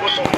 உள்ளம்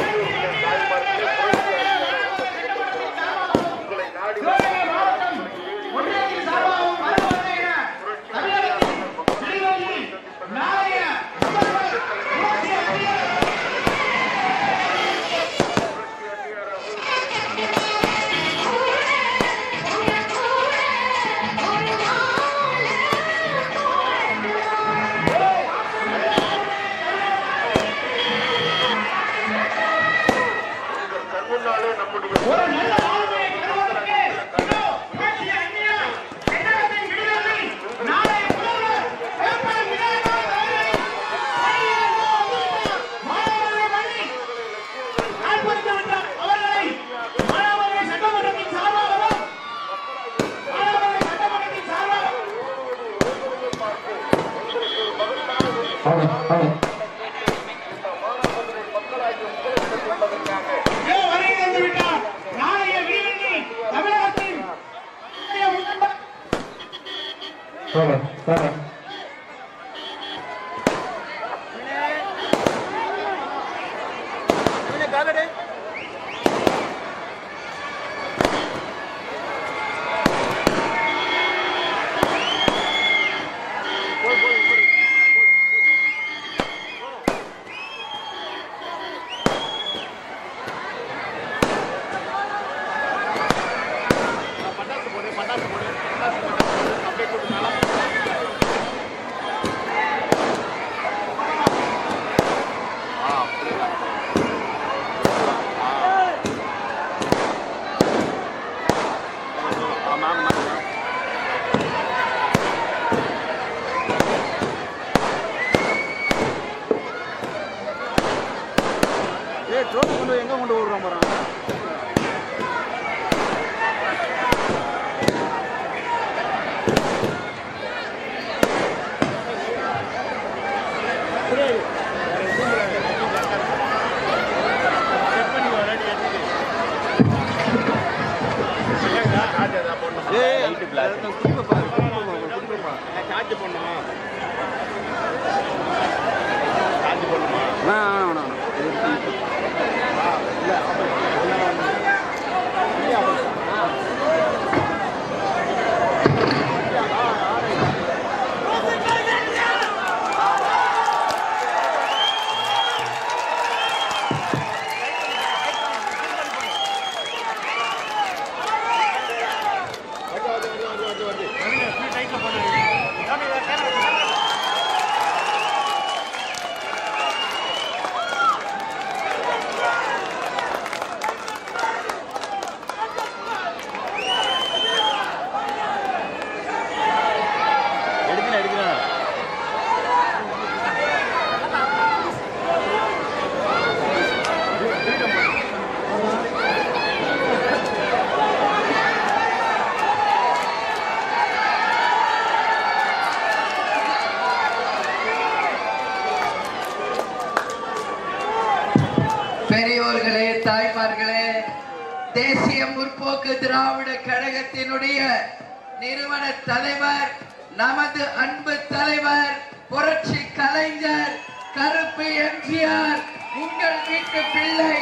நிறுவன தலைவர் நமது அன்பு தலைவர் புரட்சி கலைஞர் கருப்பு எம்ஜிஆர் உங்கள் வீட்டு பிள்ளை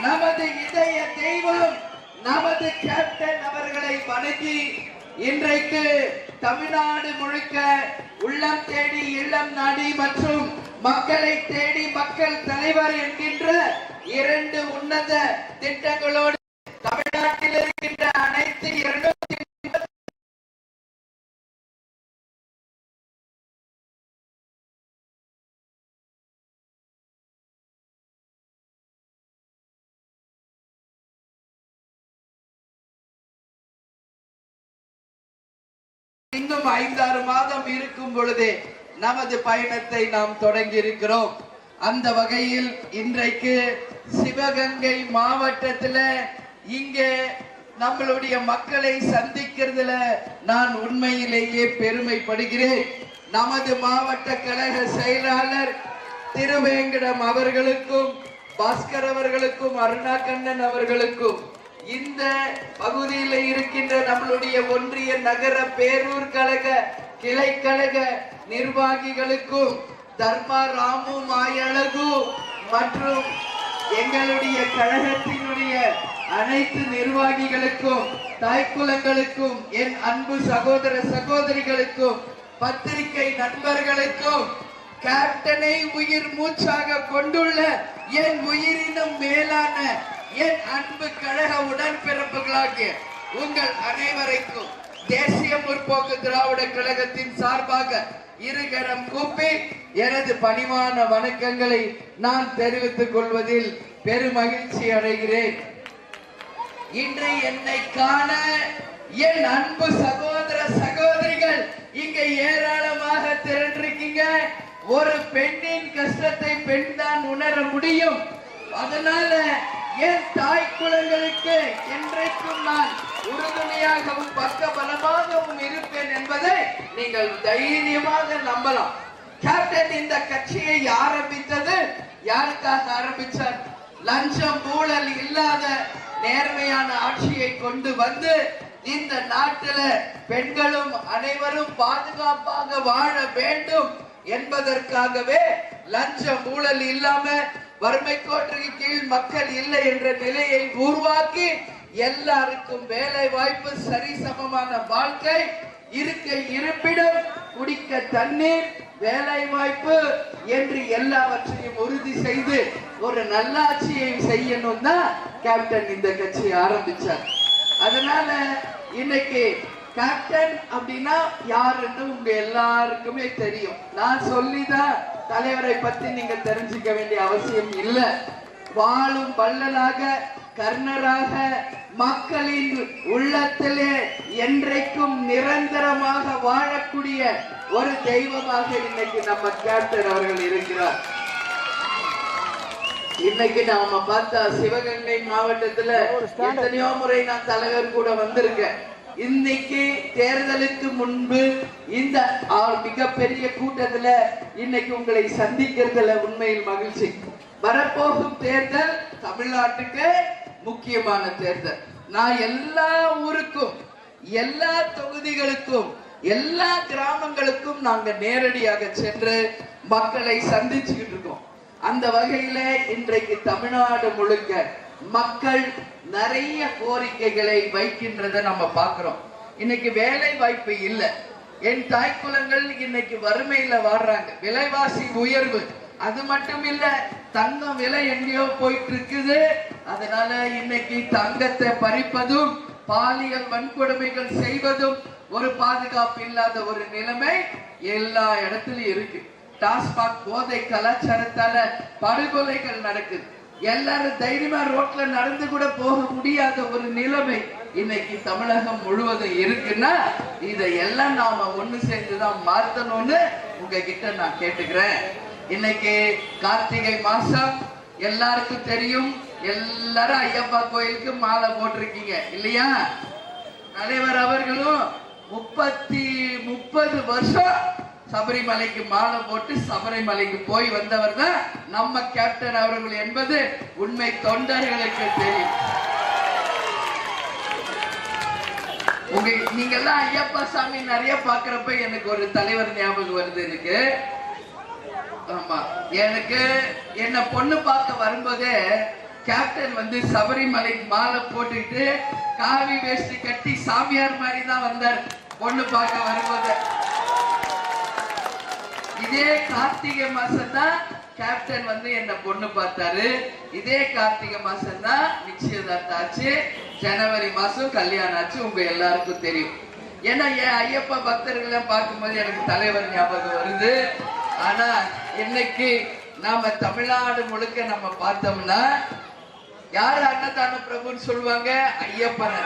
நமது இதய தெய்வம் நமது கேப்டன் அவர்களை வணங்கி இன்றைக்கு தமிழ்நாடு முழுக்க உள்ளம் தேடி இல்லம் நாடி மற்றும் மக்களை தேடி மக்கள் தலைவர் என்கின்ற இரண்டு உன்னத திட்டங்களோடு தமிழ்நாட்டில் இருக்கின்ற அனைத்து இரண்டு இன்னும் ஐந்தாறு மாதம் இருக்கும் பொழுதே நமது பயணத்தை நாம் தொடங்கி இருக்கிறோம் அந்த வகையில் இன்றைக்கு சிவகங்கை மாவட்டத்துல இங்கே நம்மளுடைய மக்களை சந்திக்கிறதுல நான் உண்மையிலேயே பெருமைப்படுகிறேன். நமது மாவட்ட கழக செயலாளர் திருவேங்கடம் அவர்களுக்கும் பாஸ்கர் அவர்களுக்கும் அருணா கண்ணன் அவர்களுக்கும் இந்த பகுதியில் இருக்கின்ற நம்மளுடைய ஒன்றிய நகர பேரூர் கழக கிளை கழக நிர்வாகிகளுக்கும் தர்மா ராமு மாயழகு மற்றும் எங்களுடைய கழகத்தினுடைய அனைத்து நிர்வாகிகளுக்கும் தாய்க்குலங்களுக்கும் என் அன்பு சகோதர சகோதரிகளுக்கும் பத்திரிகை நண்பர்களுக்கும் கேப்டனை உயிர் மூச்சாக கொண்டுள்ள என் உயிரினும் மேலான என் அன்பு கழக உடன்பிறப்புகளாகிய உங்கள் அனைவரைக்கும் தேசிய முற்போக்கு திராவிட கழகத்தின் சார்பாக இருகரம் கூப்பி எனது பணிவான வணக்கங்களை நான் தெரிவித்துக் கொள்வதில் பெருமகிழ்ச்சி அடைகிறேன். இன்று என்னை காண என் அன்பு சகோதர சகோதரிகள் இங்க ஏராளமாக திரண்டிருக்கீங்க. ஒரு பெண்ணின் கஷ்டத்தை பெண் தான் உணர முடியும். அதனால என் தாய் குலங்களுக்கு என்றைக்கும் நான் உறுதுணையாகவும் பக்க பலமாகவும் இருப்பேன் என்பதை நீங்கள் தைரியமாக நம்பலாம். கேப்டன் இந்த கட்சியை ஆரம்பித்தது யாருக்காக ஆரம்பிச்சார்? லஞ்சம் ஊழல் இல்லாத நேர்மையான ஆட்சியை கொண்டு வந்து இந்த நாட்டில பெண்களும் அனைவரும் பாதுகாப்பாக வாழ வேண்டும் என்பதற்காகவே லஞ்சம் ஊழல் இல்லாம வறுமை கோட்டுக்கு கீழ் மக்கள் இல்லை என்ற நிலையை உருவாக்கி எல்லாருக்கும் வேலை வாய்ப்பு சரிசமமான வாழ்க்கை இருக்க இருப்பிடம் குடிக்க தண்ணீர் வேலை வாய்ப்பு என்று எல்லாவற்றையும் உறுதி செய்து ஒரு நல்லாட்சியை செய்யணும் தான் கேப்டன் இந்த கட்சியை ஆரம்பிச்சார். அதனால இன்னைக்கு கேப்டன் அப்படின்னா யாருன்னு உங்க எல்லாருக்குமே தெரியும். நான் சொல்லிதான் தலைவரை பத்தி நீங்க தெரிஞ்சுக்க வேண்டிய அவசியம் இல்லை. வாழும் வள்ளலாக கர்ணராக மக்களின் உள்ளத்திலே என்றைக்கும் நிரந்தரமாக வாழக்கூடிய ஒரு தெய்வமாக இன்னைக்கு நம்ம கேப்டன் அவர்கள் இருக்கிறார். இன்னைக்கு நாம பார்த்தா சிவகங்கை மாவட்டத்துல எத்தனையோ முறை நான் தலைவர் கூட வந்திருக்கேன். இன்னைக்கு தேர்தலுக்கு முன்பு இந்த மிகப்பெரிய கூட்டத்துல இன்னைக்கு உங்களை சந்திக்கிறதுல உண்மையில் மகிழ்ச்சி. வரப்போகும் தேர்தல் தமிழ்நாட்டுக்கு முக்கியமான தேர்தல். நான் எல்லா ஊருக்கும் எல்லா தொகுதிகளுக்கும் எல்லா கிராமங்களுக்கும் நாங்க நேரடியாக சென்று மக்களை சந்திச்சுக்கிட்டு இருக்கோம். அந்த வகையில இன்றைக்கு தமிழ்நாடு முழுக்க மக்கள் நிறைய கோரிக்கைகளை வைக்கின்றதை நம்ம பார்க்கிறோம். இன்னைக்கு வேலை வாய்ப்பு இல்லை. என் தாய்க்குலங்கள் இன்னைக்கு வறுமையில வாடுறாங்க விலைவாசி உயர்வு. அது மட்டும் இல்ல தங்கம் விலை எங்கேயோ போயிட்டு இருக்குது அதனால இன்னைக்கு தங்கத்தை பறிப்பதும் பாலியல் வன்கொடுமைகள் செய்வதும் ஒரு பாதுகாப்பு இல்லாத ஒரு நிலைமை எல்லா இடத்துலயும் இருக்கு. டாஸ்மாக் போதை கலாச்சாரத்தால படுகொலைகள் நடக்குது. எல்லாரும் தைரியமா ரோட்ல நடந்து கூட போக முடியாத ஒரு நிலைமை இன்னைக்கு தமிழகம் முழுவதும் இருக்குன்னா இதை எல்லாம் நாம ஒண்ணு சேர்ந்துதான் மாத்தணும்னு உங்ககிட்ட நான் கேட்டுக்கிறேன். இன்னைக்கு கார்த்திகை மாசம் எல்லாருக்கும் தெரியும் எல்லாரும் ஐயப்பா கோயிலுக்கு மாலை போட்டிருக்கீங்க இல்லையா? தலைவர் அவர்களும் முப்பத்தி முப்பது வருஷம் சபரிமலைக்கு மாலை போட்டு சபரிமலைக்கு போய் வந்தவர் தான் நம்ம கேப்டன் அவர்கள் என்பது உண்மை தொண்டர்களுக்கு தெரியும். உங்க நீங்க எல்லாம் ஐயப்பா சாமி நிறைய பாக்குறப்ப எனக்கு ஒரு தலைவர் ஞாபகம் வருது எனக்கு. ஆமா எனக்கு என்ன பொண்ணு பார்க்க வரும்போதே கேப்டன் வந்து சபரிமலைக்கு மாலை போட்டுக்கிட்டு காவி வேஷ்டி கட்டி சாமியார் மாதிரி தான் வந்தார் பொண்ணு பார்க்க வரும்போது. இதே கார்த்திகை மாசம் தான் கேப்டன் வந்து என்ன பொண்ணு பார்த்தாரு. இதே கார்த்திகை மாசம் தான் நிச்சயதார்த்தம் ஆச்சு ஜனவரி மாசம் கல்யாணம் ஆச்சு உங்க எல்லாருக்கும் தெரியும். ஏன்னா என் ஐயப்பா பக்தர்களை பார்க்கும்போது எனக்கு தலைவர் ஞாபகம் வருது. ஆனா இன்னைக்கு நாம தமிழ்நாடு முழுக்க நம்ம பார்த்தோம்னா யார் அன்னதான பிரபுன்னு சொல்லுவாங்க? ஐயப்பனை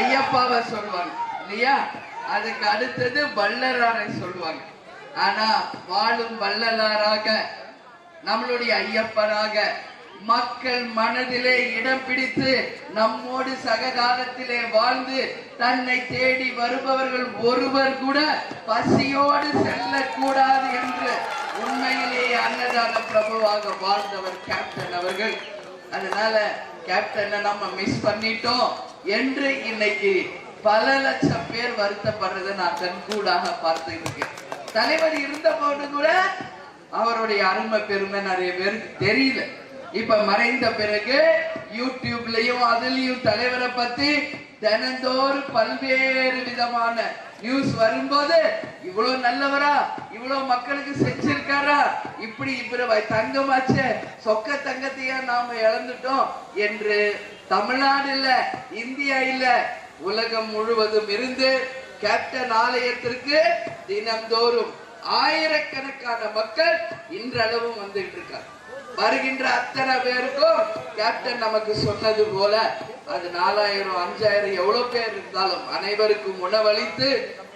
ஐயப்பாவை சொல்லுவாங்க. இல்லையா? அதுக்கு அடுத்தது வள்ளலாரை சொல்லுவாங்க. ஆனா வாழும் வள்ளலாராக நம்மளுடைய ஐயப்பனாக மக்கள் மனதிலே இடம் பிடித்து நம்மோடு சககாலத்திலே வாழ்ந்து தன்னை தேடி வருபவர்கள் ஒருவர் கூட பசியோடு செல்லக்கூடாது என்று உண்மையிலேயே அன்னதான பிரபுவாக வாழ்ந்தவர் கேப்டன் அவர்கள். அதனால கேப்டனை நம்ம மிஸ் பண்ணிட்டோம் என்று இன்னைக்கு பல லட்சம் பேர் வருத்தப்படுறதை நான் கண்கூடாக பார்த்து இருக்கேன். தலைவர் இருந்த போது கூட அவருடைய அருமை பெருமை நிறைய பேருக்கு தெரியல. இப்ப மறைந்த பிறகு யூடியூப்லயும் அதுலயும் தலைவரை பத்தி தினந்தோறும் பல்வேறு விதமான நியூஸ் வரும்போது இவ்வளவு நல்லவரா? இவ்வளவு மக்களுக்கு செஞ்சிருக்காரா? இப்படி இப்படி தங்கமாச்சே. சொக்க தங்கத்தையா நாம இழந்துட்டோம் என்று தமிழ்நாடு இல்ல இந்தியா இல்ல உலகம் முழுவதும் இருந்து கேப்டன் ஆலயத்திற்கு தினந்தோறும் ஆயிரக்கணக்கான மக்கள் இன்றளவும் வந்துட்டு இருக்காங்க வருகின்ற அத்தனை பேருக்கும் கேப்டன் நமக்கு சொன்னது போல அது நாலாயிரம் அஞ்சாயிரம் எவ்வளவு பேர் இருந்தாலும் அனைவருக்கும் உணவளித்து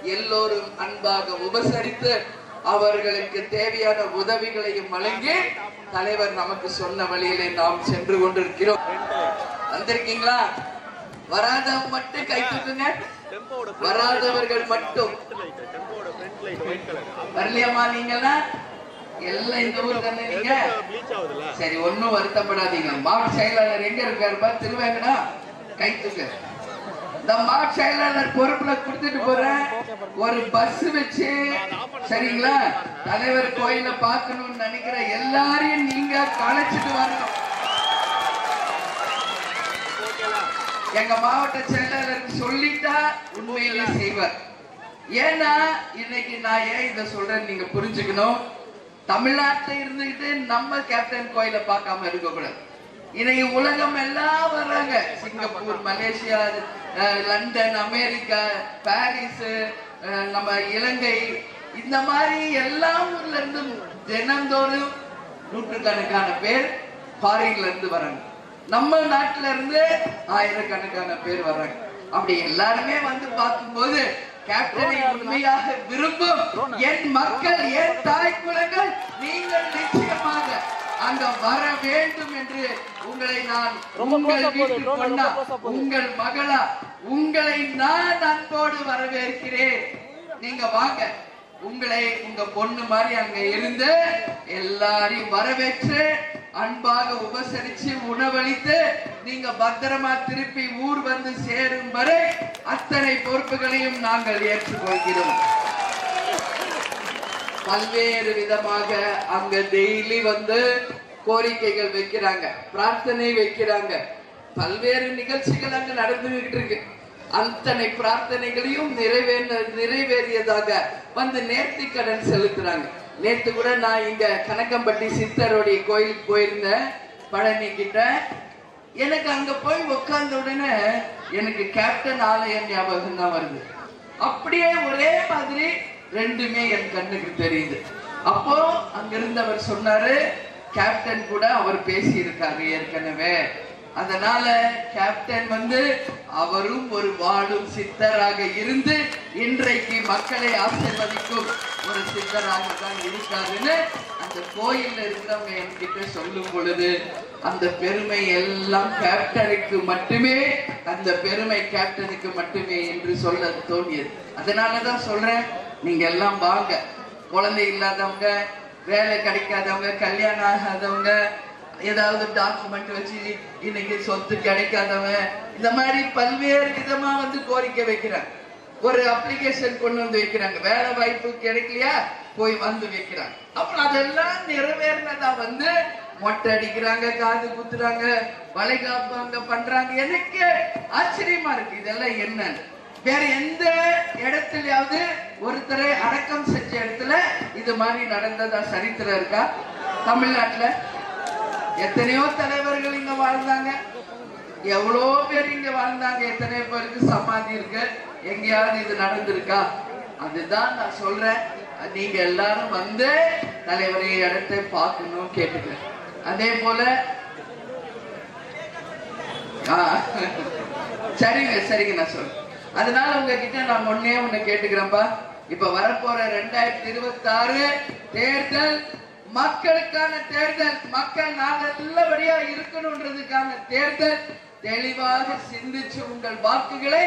எல்லோரும் அன்பாக உபசரித்து அவர்களுக்கு தேவையான உதவிகளையும் வழங்கி தலைவர் நமக்கு சொன்ன வழியிலே நாம் சென்று கொண்டிருக்கிறோம். வந்திருக்கீங்களா? வராதவங்க மட்டும் கை தூக்குங்க. வராதவர்கள் மட்டும். வரலையம்மா நீங்களா எல்லாம் இந்த ஊர் தானே நீங்க? சரி ஒண்ணும் வருத்தப்படாதீங்க. மாவட்ட செயலாளர் எங்க இருக்காரு பா திருவேங்கடா? கை தூக்கு. இந்த மாவட்ட செயலாளர் பொறுப்புல கொடுத்துட்டு போறேன் ஒரு பஸ் வச்சு சரிங்களா? தலைவர் கோயில பாக்கணும்னு நினைக்கிற எல்லாரையும் நீங்க கலைச்சிட்டு வரணும். எங்க மாவட்ட செயலாளருக்கு சொல்லிட்டா உண்மையிலே செய்வார். ஏன்னா இன்னைக்கு நான் ஏன் இதை சொல்றேன் நீங்க புரிஞ்சுக்கணும்? தமிழ்நாட்டுல இருந்துகிட்டு நம்ம கேப்டன் கோயிலை பார்க்காம இருக்க கூடாது இன்னைக்கு உலகம் எல்லாம் வர்றாங்க. Singapore Malaysia London America Paris நம்ம இலங்கை இந்த மாதிரி எல்லா ஊர்ல இருந்து தினந்தோறும் நூற்றுக்கணக்கான பேர் ஃபாரின்ல இருந்து வராங்க. நம்ம நாட்டுல இருந்து ஆயிரக்கணக்கான பேர் வர்றாங்க. அப்படி எல்லாருமே வந்து பார்க்கும்போது கேப்டனை உண்மையாக விரும்பும் என் மக்கள் என் தாய் குலங்கள் நீங்கள் நிச்சயமாக அங்க வர வேண்டும் என்று உங்களை நான் உங்கள் வீட்டு பொண்ணா உங்கள் மகளா உங்களை நான் அன்போடு வரவேற்கிறேன். நீங்க வாங்க. உங்களை உங்க பொண்ணு மாதிரி அங்க இருந்து எல்லாரையும் வரவேற்று அன்பாக உபசரிச்சு உணவளித்து நீங்க பத்திரமா திருப்பி ஊர் வந்து சேரும் வரை அத்தனை பொறுப்புகளையும் நாங்கள் ஏற்றுக்கொள்கிறோம். பல்வேறு விதமாக அங்க டெய்லி வந்து கோரிக்கைகள் வைக்கிறாங்க பிரார்த்தனை வைக்கிறாங்க. பல்வேறு நிகழ்ச்சிகள் அங்க நடந்துகிட்டு இருக்கு அத்தனை பிரார்த்தனைகளையும் நிறைவேற நிறைவேறியதாக வந்து நேர்த்தி கடன் செலுத்துறாங்க. நேத்து கூட நான் இங்க கணக்கம்பட்டி சித்தருடைய கோயிலுக்கு போயிருந்தேன் பழனி கிட்ட எனக்கு அங்க போய் உட்கார்ந்த உடனே எனக்கு கேப்டன் ஆலயம் ஞாபகம் தான் வருது. அப்படியே ஒரே மாதிரி ரெண்டுமே என் கண்ணுக்கு தெரியுது. அப்போ அங்க அவர் சொன்னாரு கேப்டன் கூட அவர் பேசியிருக்காரு ஏற்கனவே. அதனால கேப்டன் வந்து அவரும் ஒரு வாழும் சித்தராக இருந்து இன்றைக்கு மக்களை ஆசீர்வதிக்கும் ஒரு சித்தராக தான் இருக்காருன்னு அந்த கோயில்ல இருக்கிறவங்க என்கிட்ட சொல்லும் பொழுது அந்த பெருமை எல்லாம் கேப்டனுக்கு மட்டுமே அந்த பெருமை கேப்டனுக்கு மட்டுமே என்று சொல்ல தோணியது அதனாலதான் சொல்றேன் நீங்க எல்லாம் வாங்க. குழந்தை இல்லாதவங்க வேலை கிடைக்காதவங்க கல்யாணம் ஆகாதவங்க ஏதாவது டாக்குமெண்ட் வச்சு இன்னைக்கு சொத்து கிடைக்காதவன். இந்த மாதிரி பல்வேறு விதமா வந்து கோரிக்கை வைக்கிறாங்க. ஒரு அப்ளிகேஷன் கொண்டு வந்து வைக்கிறாங்க. வேலை வாய்ப்பு கிடைக்கலையா? போய் வந்து வைக்கிறாங்க. அப்புறம் அதெல்லாம் நிறைவேறினதா வந்து மொட்டை அடிக்கிறாங்க காது குத்துறாங்க வளைகாப்பு காப்பாங்க பண்றாங்க. எனக்கு ஆச்சரியமா இருக்கு. இதெல்லாம் என்ன? வேற எந்த இடத்துலயாவது ஒருத்தரை அடக்கம் செஞ்ச இடத்துல இது மாதிரி நடந்ததா சரித்திரம் இருக்கா? தமிழ்நாட்டுல? எத்தனையோ தலைவர்கள் இங்க வாழ்ந்தாங்க. எவ்வளோ பேர் இங்க வாழ்ந்தாங்க. எத்தனையோ பேருக்கு சமாதி இருக்கு. எங்கேயாவது இது நடந்திருக்கா? அதுதான் நான் சொல்றேன். நீங்க எல்லாரும் வந்து தலைவரை இடத்தை பார்க்கணும் கேட்டுக்கிறேன் அதே போல சரிங்க சரிங்க நான் சொல்றேன். அதனால உங்ககிட்ட நான் ஒன்னே ஒண்ணு கேட்டுக்கிறேன்ப்பா இப்ப வரப்போற ரெண்டாயிரத்தி இருபத்தி ஆறு தேர்தல் மக்களுக்கான தேர்தல் மக்கள் நாங்க நல்லபடியா இருக்கணும்ன்றதுக்கான தேர்தல். தெளிவாக சிந்திச்சு உங்கள் வாக்குகளை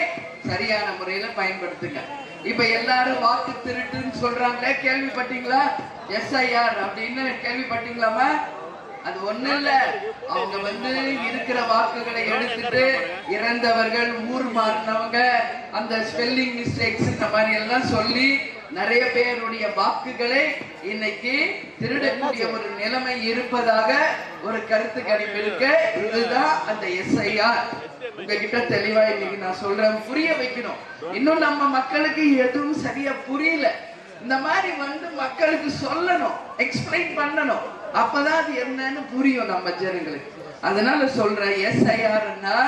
சரியான முறையில பயன்படுத்துங்க. இப்ப எல்லாரும் வாக்கு திருட்டுன்னு சொல்றாங்களே கேள்விப்பட்டீங்களா? எஸ்ஐஆர் அப்படின்னு கேள்விப்பட்டீங்களாமா அது ஒண்ணு இல்ல. அவங்க வந்து இருக்கிற வாக்குகளை எடுத்துட்டு இறந்தவர்கள் ஊர் மாறினவங்க அந்த ஸ்பெல்லிங் மிஸ்டேக்ஸ் இந்த மாதிரி எல்லாம் சொல்லி நிறைய பேருடைய வாக்குகளை இன்னைக்கு திருடக்கூடிய ஒரு நிலைமை இருப்பதாக ஒரு கருத்து கணிப்பு இருக்கு இதுதான் அந்த எஸ்ஐஆர் உங்ககிட்ட தெளிவா இன்னைக்கு நான் சொல்றேன். புரிய வைக்கணும். இன்னும் நம்ம மக்களுக்கு எதுவும் சரியா புரியல. இந்த மாதிரி வந்து மக்களுக்கு சொல்லணும் எக்ஸ்பிளைன் பண்ணணும். அப்பதான் அது என்னன்னு புரியும் நம்ம ஜனங்களுக்கு. அதனால சொல்றேன் எஸ்ஐஆர்னா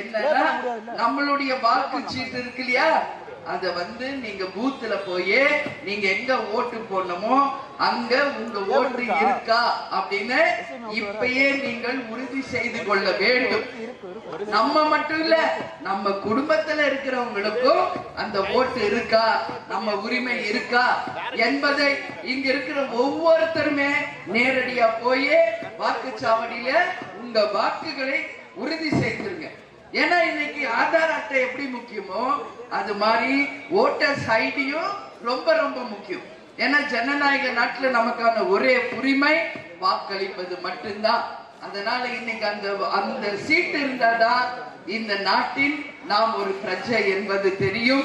என்னன்னா நம்மளுடைய வாக்கு சீட்டு இருக்கு இல்லையா? அத வந்து நீங்க பூத்துல போய் நீங்க எங்க ஓட்டு போடணுமோ அங்க உங்க ஓட்டு இருக்கா? அப்படின்னு இப்பயே நீங்கள் உறுதி செய்து கொள்ள வேண்டும். நம்ம மட்டும் இல்ல நம்ம குடும்பத்துல இருக்கிறவங்களுக்கும் அந்த ஓட்டு இருக்கா? நம்ம உரிமை இருக்கா? என்பதை இங்க இருக்கிற ஒவ்வொருத்தருமே நேரடியா போய் வாக்குச்சாவடியில உங்க வாக்குகளை உறுதி செய்திருங்க. ஏன்னா இன்னைக்கு ஆதார் அட்டை எப்படி முக்கியமோ அது மாதிரி ஓட்டர்ஸ் ஐடியும் ரொம்ப ரொம்ப முக்கியம். ஏன்னா ஜனநாயக நாட்டுல நமக்கான ஒரே உரிமை வாக்களிப்பது மட்டும்தான். அதனால இன்னைக்கு அந்த அந்த சீட்டு இருந்தாதான் இந்த நாட்டின் நாம் ஒரு பிரஜை என்பது தெரியும்.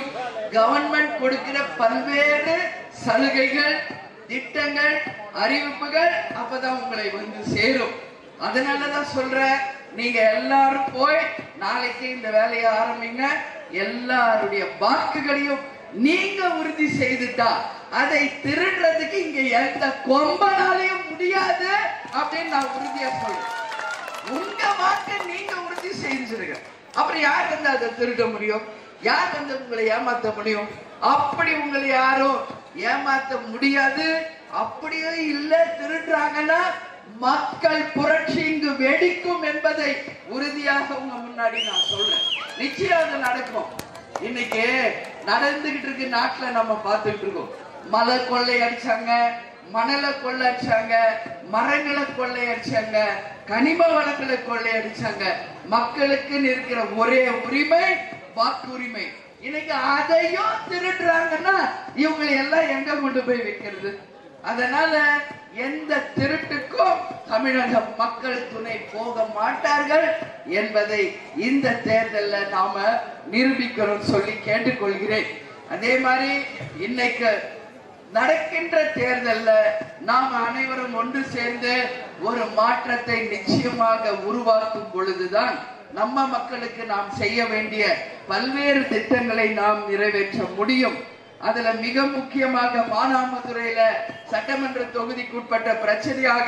கவர்மெண்ட் கொடுக்கிற பல்வேறு சலுகைகள் திட்டங்கள் அறிவிப்புகள் அப்பதான் உங்களை வந்து சேரும். அதனாலதான் சொல்றேன் நீங்க எல்லாரும் போய் நாளைக்கு இந்த வேலையை ஆரம்பிங்க. எல்லாருடைய வாக்குகளையும் நீங்க உறுதி செய்துட்டா அதை திருடுறதுக்கு இங்க எந்த கொம்பனாலையும் முடியாது அப்படின்னு நான் உறுதியா சொல்றேன். உங்க வாக்கை நீங்க உறுதி செஞ்சிருங்க. அப்புறம் யார் வந்து அதை திருட முடியும்? யார் வந்து உங்களை ஏமாத்த முடியும்? அப்படி உங்களை யாரும் ஏமாத்த முடியாது. அப்படியே இல்ல திருடுறாங்கன்னா மக்கள் புரட்சி இங்கு வெடிக்கும் என்பதை உறுதியாக உங்க முன்னாடி நான் சொல்றேன். நிச்சயம் அது நடக்கும். இன்னைக்கு நடந்துகிட்டு இருக்கு நாட்டுல நம்ம பார்த்துட்டு இருக்கோம். மலை கொள்ளை அடிச்சாங்க மணலை கொள்ளை அடிச்சாங்க மரங்களை கொள்ளை அடிச்சாங்க கனிம வளங்களை கொள்ளை அடிச்சாங்க. மக்களுக்கு இருக்கிற ஒரே உரிமை வாக்குரிமை. இன்னைக்கு அதையும் திருடுறாங்கன்னா இவங்களை எல்லாம் எங்க கொண்டு போய் வைக்கிறது? அதனால எந்த திருட்டுக்கும் தமிழக மக்கள் துணை போக மாட்டார்கள் என்பதை இந்த தேர்தலில் நாம நிரூபிக்கிறோம் சொல்லி கேட்டுக்கொள்கிறேன். அதே மாதிரி இன்னைக்கு நடக்கின்ற தேர்தல்ல நாம் அனைவரும் ஒன்று சேர்ந்து ஒரு மாற்றத்தை நிச்சயமாக உருவாக்கும் பொழுதுதான் நம்ம மக்களுக்கு நாம் செய்ய வேண்டிய பல்வேறு திட்டங்களை நாம் நிறைவேற்ற முடியும். அதுல மிக முக்கியமாக மானாமதுரையில சட்டமன்ற தொகுதிக்குட்பட்ட பிரச்சனையாக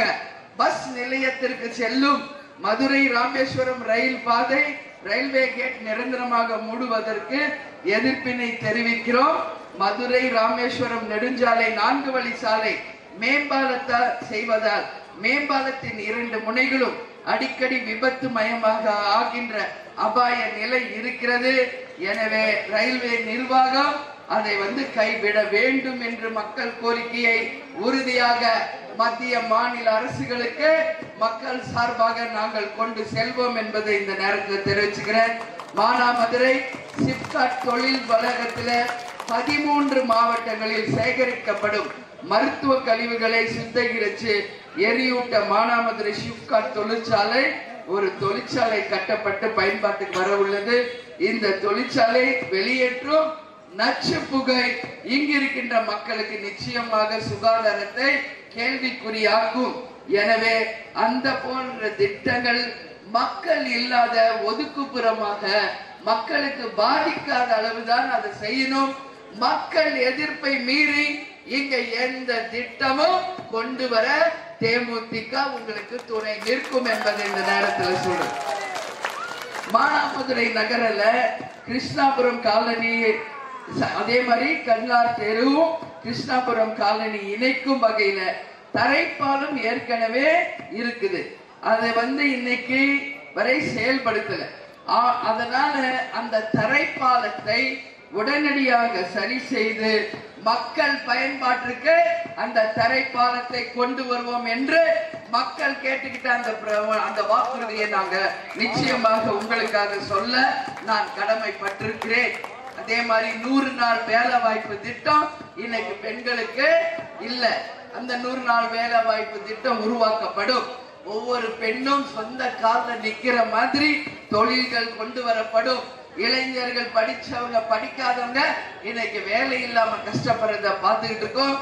பஸ் நிலையத்திற்கு செல்லும் மதுரை ராமேஸ்வரம் ரயில் பாதை ரயில்வே கேட் நிரந்தரமாக மூடுவதற்கு எதிர்ப்பினை தெரிவிக்கிறோம். மதுரை ராமேஸ்வரம் நெடுஞ்சாலை நான்கு வழி சாலை மேம்பாலத்தால் செய்வதால் மேம்பாலத்தின் இரண்டு முனைகளும் அடிக்கடி விபத்து மயமாக ஆகின்ற அபாய நிலை இருக்கிறது. எனவே ரயில்வே நிர்வாகம் அதை வந்து கைவிட வேண்டும் என்று மக்கள் கோரிக்கையை உறுதியாக மத்திய மாநில அரசுகளுக்கு மக்கள் சார்பாக நாங்கள் கொண்டு செல்வோம் என்பதை இந்த நேரத்தில் தெரிவிச்சுக்கிறேன். மானாமதுரை சிப்காட் தொழில் வளாகத்தில் பதிமூன்று மாவட்டங்களில் சேகரிக்கப்படும் மருத்துவ கழிவுகளை சுத்திகரித்து எரியூட்ட மானாமதுரை சிப்காட் தொழிற்சாலை ஒரு தொழிற்சாலை கட்டப்பட்டு பயன்பாட்டுக்கு வர உள்ளது. இந்த தொழிற்சாலை வெளியேற்றும் நச்சு புகை இங்கு இருக்கின்ற மக்களுக்கு நிச்சயமாக சுகாதாரத்தை கேள்விக்குறியாகும். எனவே அந்த போன்ற திட்டங்கள் மக்கள் இல்லாத ஒதுக்குப்புறமாக மக்களுக்கு பாதிக்காத அளவுதான் அதை செய்யணும். மக்கள் எதிர்ப்பை மீறி இங்க எந்த திட்டமும் கொண்டு வர தேமுதிக உங்களுக்கு துணை நிற்கும் என்பதை இந்த நேரத்தில் சொல்றேன். மானாமதுரை நகரில் கிருஷ்ணாபுரம் காலனி அதே மாதிரி கல்லார் தெருவும் கிருஷ்ணாபுரம் காலனி இணைக்கும் வகையில தரைப்பாலம் ஏற்கனவே இருக்குது. அதை வந்து இன்னைக்கு வரை செயல்படுத்தல. ஆ- அதனால அந்த தரைப்பாலத்தை உடனடியாக சரி செய்து மக்கள் பயன்பாட்டிற்கு அந்த தரைப்பாலத்தை கொண்டு வருவோம் என்று மக்கள் கேட்டுக்கிட்ட அந்த அந்த வாக்குறுதியை நாங்க நிச்சயமாக உங்களுக்காக சொல்ல நான் கடமைப்பட்டிருக்கிறேன். அதே மாதிரி நூறு நாள் வேலை வாய்ப்பு திட்டம் இன்னைக்கு பெண்களுக்கு இல்ல. அந்த நூறு நாள் வேலை வாய்ப்பு திட்டம் உருவாக்கப்படும். ஒவ்வொரு பெண்ணும் சொந்த கால நிக்கிற மாதிரி தொழில்கள் கொண்டு வரப்படும். இளைஞர்கள் படிச்சவங்க படிக்காதவங்க இன்னைக்கு வேலை இல்லாம கஷ்டப்படுறத பார்த்துக்கிட்டு இருக்கோம்.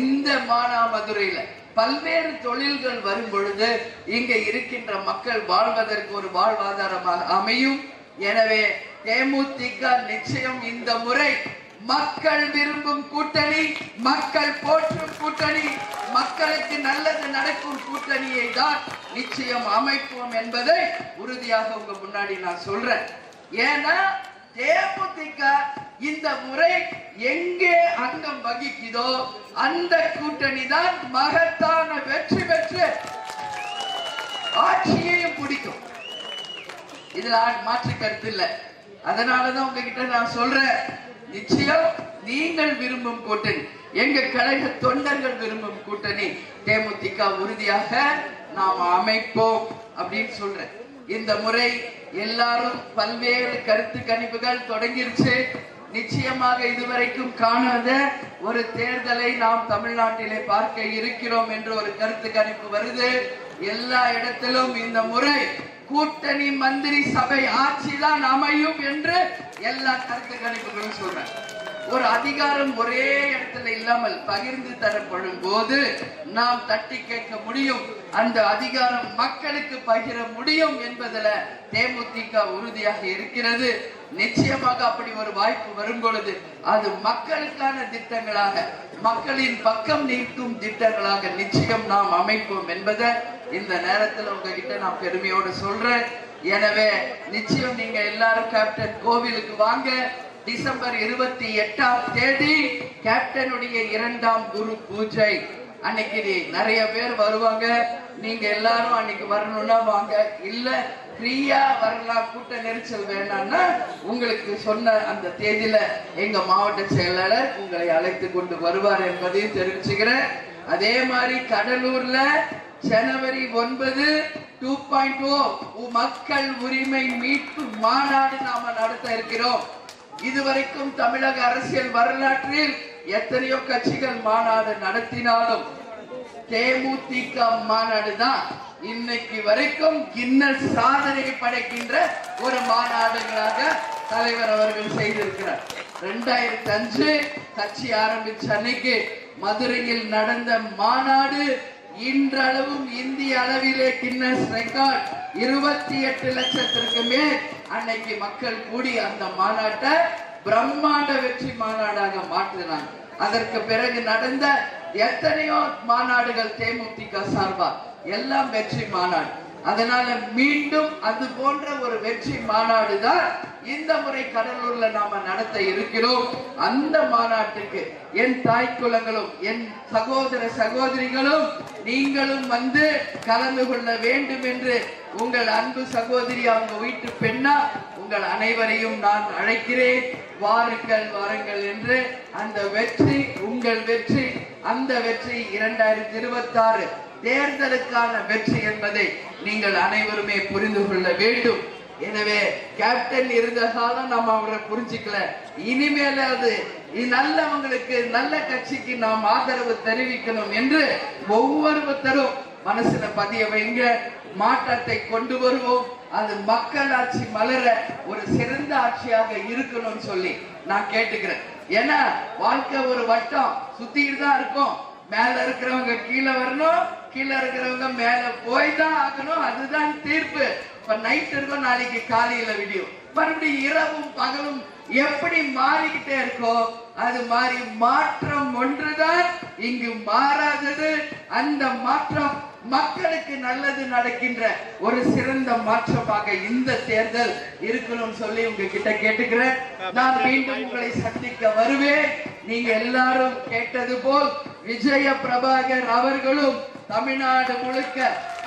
இந்த மானாமதுரையில பல்வேறு தொழில்கள் வரும் பொழுது இங்க இருக்கின்ற மக்கள் வாழ்வதற்கு ஒரு வாழ்வாதாரமாக அமையும். எனவே தேமுதிக நிச்சயம் இந்த முறை. மக்கள் விரும்பும் கூட்டணி மக்கள் போற்றும் கூட்டணி மக்களுக்கு நல்லது நடக்கும் கூட்டணியை தான் நிச்சயம் அமைப்போம் என்பதை உறுதியாக உங்க முன்னாடி நான் சொல்றேன். ஏன்னா தேமுதிக இந்த முறை எங்கே அங்கம் வகிக்குதோ அந்த கூட்டணி தான் மகத்தான வெற்றி பெற்று ஆட்சியையும் பிடிக்கும். இதுல மாற்று கருத்து இல்லை. அதனாலதான் உங்ககிட்ட நான் சொல்றேன். நிச்சயம் நீங்கள் விரும்பும் கூட்டணி எங்க கழக தொண்டர்கள் விரும்பும் கூட்டணி தேமுதிக உறுதியாக நாம் அமைப்போம் அப்படின்னு சொல்றேன். இந்த முறை எல்லாரும் பல்வேறு கருத்து கணிப்புகள் தொடங்கிருச்சு. நிச்சயமாக இதுவரைக்கும் காணாத ஒரு தேர்தலை நாம் தமிழ்நாட்டிலே பார்க்க இருக்கிறோம் என்ற ஒரு கருத்து கணிப்பு வருது. எல்லா இடத்திலும் இந்த முறை கூட்டணி மந்திரி சபை ஆட்சிதான் அமையும் என்று எல்லா கருத்து கணிப்புகளும் சொல்றேன் ஒரு அதிகாரம் ஒரே இடத்துல இல்லாமல் பகிர்ந்து தரப்படும் போது நாம் தட்டி கேட்க முடியும். அந்த அதிகாரம் மக்களுக்கு பகிர முடியும் என்பதுல தேமுதிக உறுதியாக இருக்கிறது. நிச்சயமாக அப்படி ஒரு வாய்ப்பு வரும் பொழுது அது மக்களுக்கான திட்டங்களாக மக்களின் பக்கம் நிற்கும் திட்டங்களாக நிச்சயம் நாம் அமைப்போம் என்பதை இந்த நேரத்தில் உங்ககிட்ட நான் பெருமையோடு சொல்றேன். எனவே நிச்சயம் நீங்க எல்லாரும் கேப்டன் கோவிலுக்கு வாங்க. டிசம்பர் இருபத்தி எட்டாம் தேதி கேப்டனுடைய இரண்டாம் குரு பூஜை. அன்னைக்கு நிறைய பேர் வருவாங்க. நீங்க எல்லாரும் அன்னைக்கு வரணும்னா வாங்க. இல்ல ஃப்ரீயா வரலாம் கூட்ட நெரிசல் வேண்டாம்னா உங்களுக்கு சொன்ன அந்த தேதியில எங்க மாவட்ட செயலாளர் உங்களை அழைத்து கொண்டு வருவார் என்பதையும் தெரிவிச்சுக்கிறேன். அதே மாதிரி கடலூர்ல ஜனவரி ஒன்பது டூ பாயிண்ட் ஓ மக்கள் உரிமை மீட்பு மாநாடு நாம நடத்த இருக்கிறோம். இதுவரைக்கும் தமிழக அரசியல் வரலாற்றில் எத்தனையோ கட்சிகள் மாநாடு நடத்தினாலும் தேமுதிக மாநாடு தான் இன்னைக்கு வரைக்கும் கின்னஸ் சாதனை படைக்கின்ற ஒரு மாநாடுகளாக தலைவர் அவர்கள் செய்திருக்கிறார். ரெண்டாயிரத்தி அஞ்சு கட்சி ஆரம்பிச்ச அன்னைக்கு மதுரையில் நடந்த மாநாடு இன்றளவும் இந்திய அளவிலே கின்னஸ் ரெக்கார்ட் இருபத்தி எட்டு லட்சத்திற்கு மேல். அன்னைக்கு மக்கள் கூடி அந்த மாநாட்டை பிரம்மாண்ட வெற்றி மாநாடாக மாற்றினாங்க. அதற்கு பிறகு நடந்த எத்தனையோ மாநாடுகள் தேமுதிக சார்பா? எல்லாம் வெற்றி மாநாடு. அதனால மீண்டும் அது போன்ற ஒரு வெற்றி மாநாடு தான் இந்த முறை கடலூர்ல நாம நடத்த இருக்கிறோம். அந்த மாநாட்டுக்கு என் தாய் குலங்களும் என் சகோதர சகோதரிகளும் நீங்களும் வந்து கலந்து கொள்ள வேண்டும் என்று உங்கள் அன்பு சகோதரி அவங்க வீட்டு பெண்ணா உங்கள் அனைவரையும் நான் அழைக்கிறேன். வாருங்கள் வாருங்கள் என்று அந்த வெற்றி உங்கள் வெற்றி அந்த வெற்றி இரண்டாயிரத்தி இருபத்தி ஆறு தேர்தலுக்கான வெற்றி என்பதை நீங்கள் அனைவருமே புரிந்து கொள்ள வேண்டும். எனவே கேப்டன் இருந்த காலம் நம்ம அவரை புரிஞ்சுக்கல. இனிமேல அது நல்லவங்களுக்கு நல்ல கட்சிக்கு நாம் ஆதரவு தெரிவிக்கணும் என்று ஒவ்வொருத்தரும் மனசுல பதிய வைங்க. மாற்றத்தை கொண்டு வருவோம். அது மக்கள் ஆட்சி மலர ஒரு சிறந்த ஆட்சியாக இருக்கணும்னு சொல்லி நான் கேட்டுக்கிறேன். ஏன்னா வாழ்க்கை ஒரு வட்டம். சுத்திட்டு தான் இருக்கும். மேல இருக்கிறவங்க கீழே வரணும். கீழே இருக்கிறவங்க மேல போய் தான் ஆகணும். அதுதான் தீர்ப்பு. இப்ப நைட் இருக்கும் நாளைக்கு காலையில விடியும். மறுபடியும் இரவும் பகலும் எப்படி மாறிக்கிட்டே இருக்கோ அது மாதிரி மாற்றம் ஒன்றுதான் இங்கு மாறாதது. அந்த மாற்றம் மக்களுக்கு நல்லது நடக்கின்ற ஒரு சிறந்த மாற்றமாக இந்த தேர்தல் இருக்கணும் சொல்லி உங்ககிட்ட கேட்டுக்கிறேன். நான் மீண்டும் உங்களை சந்திக்க வருவேன். நீங்க எல்லாரும் கேட்டது போல் விஜய பிரபாகர் அவர்களும் தமிழ்நாடு முழுக்க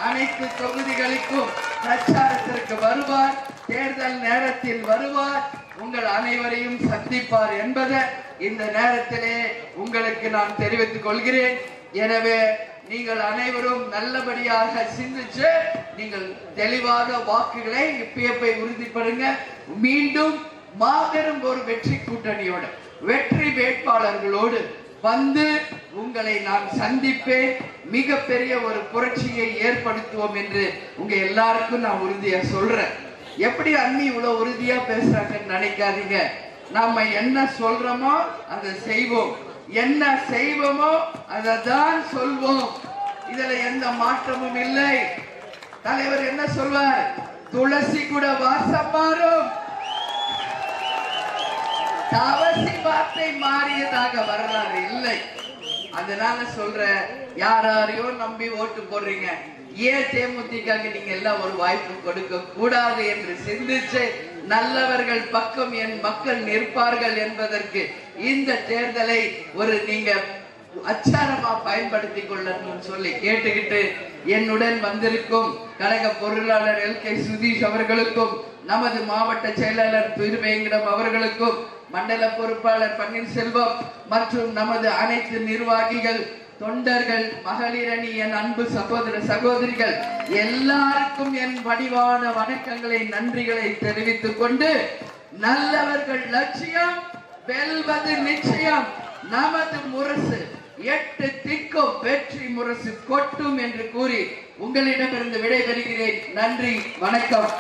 அனைத்து தொகுதிகளுக்கும் பிரச்சாரத்திற்கு வருவார் தேர்தல் நேரத்தில் வருவார். உங்கள் அனைவரையும் சந்திப்பார் என்பதை இந்த நேரத்திலே உங்களுக்கு நான் தெரிவித்துக் கொள்கிறேன். எனவே நீங்கள் அனைவரும் நல்லபடியாக சிந்திச்சு நீங்கள் தெளிவாக வாக்குகளை இப்ப உறுதிப்படுங்க. மீண்டும் மாபெரும் ஒரு வெற்றி கூட்டணியோட வெற்றி வேட்பாளர்களோடு வந்து உங்களை நான் சந்திப்பேன். மிகப்பெரிய ஒரு புரட்சியை ஏற்படுத்துவோம் என்று உங்க எல்லாருக்கும் நான் உறுதியா சொல்றேன். எப்படி அண்ணி இவ்வளவு உறுதியா பேசுறாங்கன்னு நினைக்காதீங்க. நாம என்ன சொல்றோமோ அதை செய்வோம். என்ன செய்வோமோ அதை தான் சொல்வோம். இதுல எந்த மாற்றமும் இல்லை. தலைவர் என்ன சொல்வார்? துளசி கூட வாசம் மாறும். தவசி வார்த்தை மாறியதாக வரலாறு இல்லை. அதனால சொல்றேன் யார் யாரையோ நம்பி ஓட்டு போடுறீங்க. ஏன் தேமுதிக நீங்க எல்லாம் ஒரு வாய்ப்பு கொடுக்க கூடாது என்று சிந்திச்சு நல்லவர்கள் பக்கம் என் மக்கள் நிற்பார்கள் என்பதற்கு இந்த தேர்தலை ஒரு நீங்க அச்சாரமா பயன்படுத்திக் கொள்ளணும்னு சொல்லி கேட்டுக்கிட்டு என்னுடன் வந்திருக்கும் கழக பொருளாளர் எல் கே சுதீஷ் அவர்களுக்கும் நமது மாவட்ட செயலாளர் திருவேங்கடம் அவர்களுக்கும் மண்டல பொறுப்பாளர் பன்னீர்செல்வம் மற்றும் நமது அனைத்து நிர்வாகிகள் தொண்டர்கள் மகளிரணி என் அன்பு சகோதர சகோதரிகள் எல்லாருக்கும் என் வடிவான வணக்கங்களை நன்றிகளை தெரிவித்துக் கொண்டு நல்லவர்கள் லட்சியம் வெல்வது நிச்சயம். நமது முரசு எட்டு திக்கும் வெற்றி முரசு கொட்டும் என்று கூறி உங்களிடமிருந்து விடைபெறுகிறேன். நன்றி வணக்கம்.